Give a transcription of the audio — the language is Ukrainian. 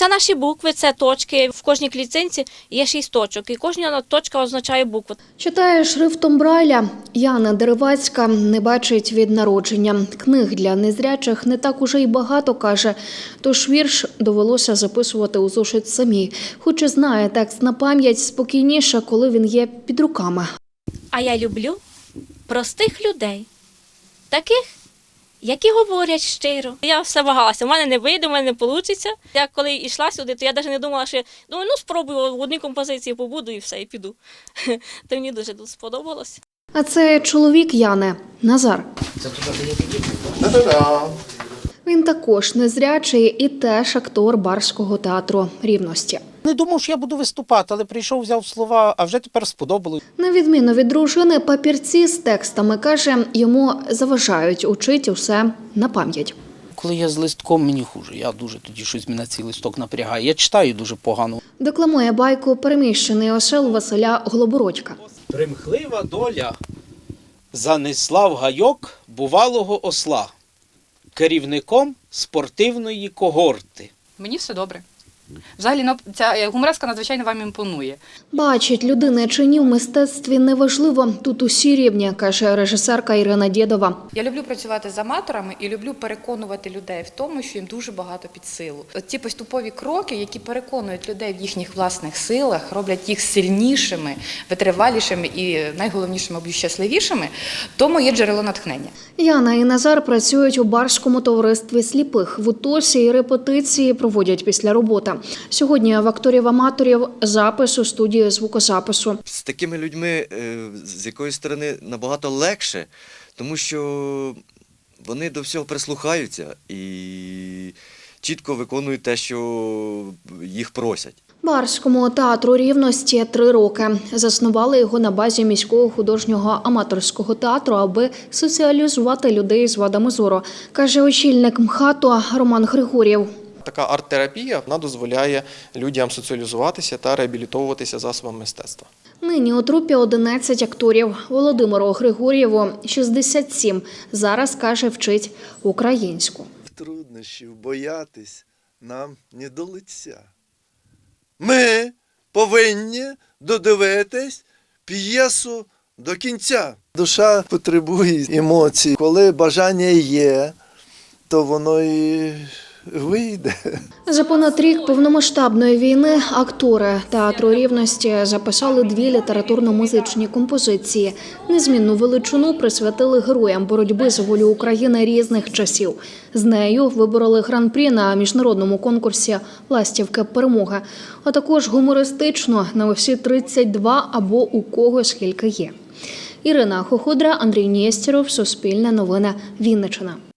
Це наші букви, це точки. В кожній клітинці є шість точок, і кожна точка означає букву. Читає шрифтом Брайля. Яна Деревацька не бачить від народження. Книг для незрячих не так уже й багато каже. Тож вірш довелося записувати у зошит самій. Хоч і знає текст на пам'ять спокійніше, коли він є під руками. А я люблю простих людей, таких, які говорять щиро. Я все вагалася, у мене не вийде, у мене не вийде. Я коли йшла сюди, то я навіть не думала, що думаю, ну спробую в одній композиції побуду і все, і піду. То мені дуже тут сподобалось. А це чоловік Яни Назар. Та-да-да. Він також незрячий і теж актор барського театру рівності. Не думав, що я буду виступати, але прийшов, взяв слова, а вже тепер сподобалось. На відміну від дружини, папірці з текстами каже, йому заважають учить усе на пам'ять. Коли я з листком, мені хуже. Я дуже тоді щось мене цей листок напрягає. Я читаю дуже погано. Декламує байку переміщений осел Василя Голобородька. Примхлива доля занесла в гайок бувалого осла керівником спортивної когорти. Мені все добре. Взагалі, ну, ця е, гумореска надзвичайно вам імпонує. Бачить людини чи ні в мистецтві неважливо. Тут усі рівні, каже режисерка Ірина Дєдова. Я люблю працювати з аматорами і люблю переконувати людей в тому, що їм дуже багато під силу. От ті поступові кроки, які переконують людей в їхніх власних силах, роблять їх сильнішими, витривалішими і найголовніше, мабуть, щасливішими, то моє джерело натхнення. Яна і Назар працюють у барському товаристві сліпих. В утосі і репетиції проводять після роботи. Сьогодні в акторів-аматорів запис у студії звукозапису. З такими людьми, е, з якоїсь сторони, набагато легше, тому що вони до всього прислухаються і чітко виконують те, що їх просять. Барському театру рівності три роки. Заснували його на базі міського художнього аматорського театру, аби соціалізувати людей з вадами зору, каже очільник МХАТу Роман Григорєв. Така арт-терапія вона дозволяє людям соціалізуватися та реабілітовуватися засобами мистецтва. Нині у трупі 11 акторів. Володимиру Григорєву 67. Зараз каже, вчить українську. труднощів боятись нам не до лиця. Ми повинні додивитись п'єсу до кінця. Душа потребує емоцій. Коли бажання є, то воно і вийде. За понад рік повномасштабної війни актори театру рівності записали дві літературно-музичні композиції. Незмінну величину присвятили героям боротьби за волю України різних часів. З нею вибороли гран-прі на міжнародному конкурсі Ластівка перемога, а також гумористично на усі 32 або у кого скільки є. Ірина Хоходра, Андрій Нєстєров, Суспільне новини, Вінниччина.